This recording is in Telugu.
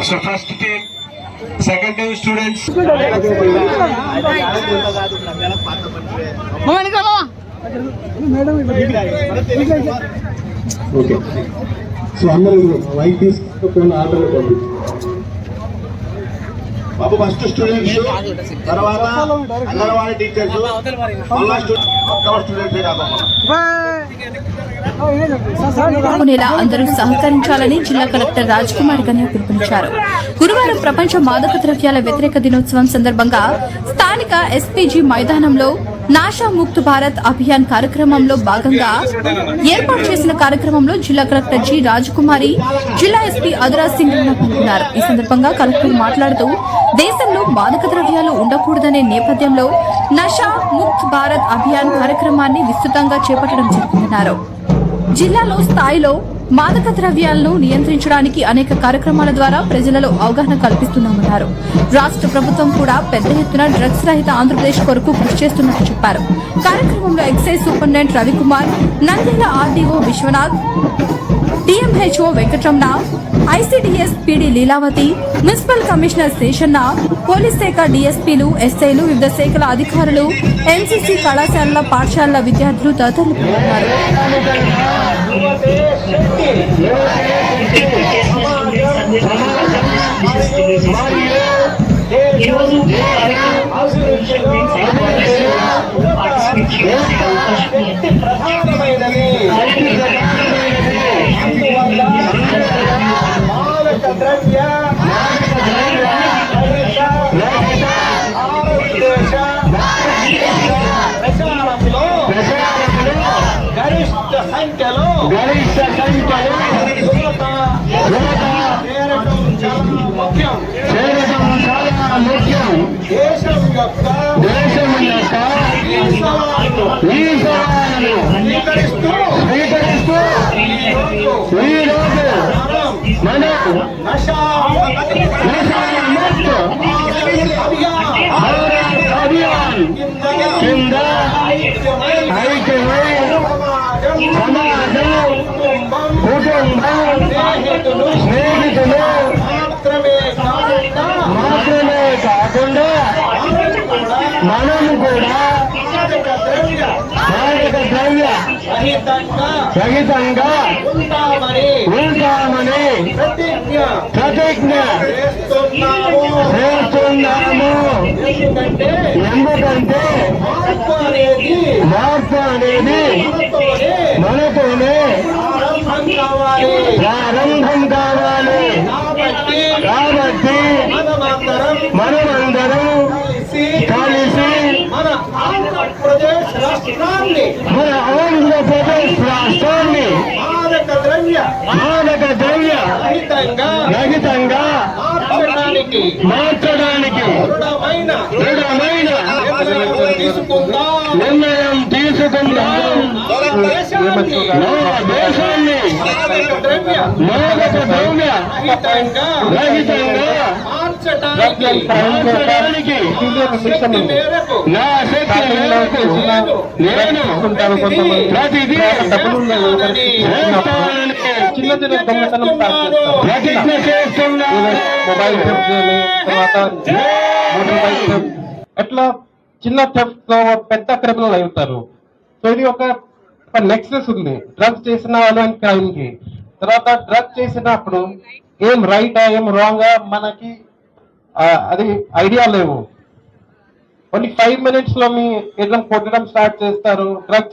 So first team, second team students. Okay so అందరూ వైట్ తీసుకుని ఆర్డర్ పంపి బాబు ఫస్ట్ స్టూడెంట్స్ తర్వాత అంగన్వాడీ టీచర్స్ మళ్ళా స్టూడెంట్స్ కాకుండా పాల్గొనేలా అందరూ సహకరించాలని జిల్లా కలెక్టర్ రాజ్ కుమార్ గన్య పిలుపునిచ్చారు. గురువారం ప్రపంచ మాదక ద్రవ్యాల వ్యతిరేక దినోత్సవం సందర్భంగా స్థానిక ఎస్పీజీ మైదానంలో నాషా ముక్త్ భారత్ అభియాన్ కార్యక్రమంలో భాగంగా ఏర్పాటు చేసిన కార్యక్రమంలో జిల్లా కలెక్టర్ జి రాజకుమారి జిల్లా ఎస్పీ అదురా సింగ్ పాల్గొన్నారు. ఈ సందర్భంగా కలెక్టర్ మాట్లాడుతూ దేశంలో మాదక ద్రవ్యాలు ఉండకూడదనే నేపథ్యంలో నషా ముక్త్ భారత్ అభియాన్ కార్యక్రమాన్ని విస్తృతంగా చేపట్టడం జరిగిందన్నారు. జిల్లాలో స్థాయిలో మాదక ద్రవ్యాలను నియంత్రించడానికి అనేక కార్యక్రమాల ద్వారా ప్రజలలో అవగాహన కల్పిస్తున్నామన్నారు. రాష్ట్ర ప్రభుత్వం కూడా పెద్ద ఎత్తున డ్రగ్స్ రహిత ఆంధ్రప్రదేశ్ కొరకు కృషి చేస్తున్నట్టు చెప్పారు. కార్యక్రమంలో excise superintendent Ravikumar Nandyal RDO Vishwanath DMHO Venkataramana ICDS PD Leelavathi municipal commissioner Seshanna police శాఖ డీఎస్పీలు ఎస్ఐలు వివిధ శాఖల అధికారులు ఎన్సీసీ కళాశాలల పాఠశాలల విద్యార్థులు తదితరులు పాల్గొన్నారు సంఖ్యలో గరిష్ట సంఖ్యలో చేరటం చాలా ముఖ్యం చేరడం చాలా ముఖ్యం దేశం యొక్క దేశం యొక్క ఈ సవాలను స్వీకరిస్తూ స్వీకరిస్తూ అభియాన్ అభియాన్ కింద ఐక్యమై సమాజం స్నేహితులు మాత్రమే కాకుండా మాత్రమే కాకుండా మనం కూడా మాదక ద్రవ్య రహితంగా సహితంగా ఉంటామని ప్రతిజ్ఞ చేస్తున్నాము. ఎందుకంటే కావాలి. ప్రారంభం కావాలి. కాబట్టి మనమందరం కలిసి మన ఆంధ్రప్రదేశ్ రాష్ట్రాన్ని మన ఆంధ్రప్రదేశ్ రాష్ట్రాన్ని మాదక ద్రవ్య మాదక ద్రవ్య రహితంగా రహితంగా మార్చడానికి మార్చడానికి తీసుకుందాం నిర్ణయం తీసుకుందాం దేశాన్ని. ద్రవ్య రహితంగా. మార్చడానికి. నా శక్తి మేరకు. నేను ప్రతిదీ చేస్తానని. చిన్న చిన్న దొంగతనం స్టార్ట్ చేస్తారు ప్రతిజ్ఞ చేస్తున్నాను. మొబైల్ థెఫ్ట్ కానీ తర్వాత మోటార్ బైక్ థెఫ్ట్ అట్లా చిన్న స్టెప్స్లో పెద్ద క్రిమినల్ అవుతారు సో ఇది ఒక నెక్సెస్ ఉంది. డ్రగ్స్ చేసిన వాళ్ళు క్రైమ్కి తర్వాత డ్రగ్ చేసినప్పుడు ఏం రైట్ ఏం రాంగ్ మనకి అది ఐడియా లేవు. ఓన్లీ ఫైవ్ మినిట్స్లో మీ ఏదైనా కొట్టడం స్టార్ట్ చేస్తారు. డ్రగ్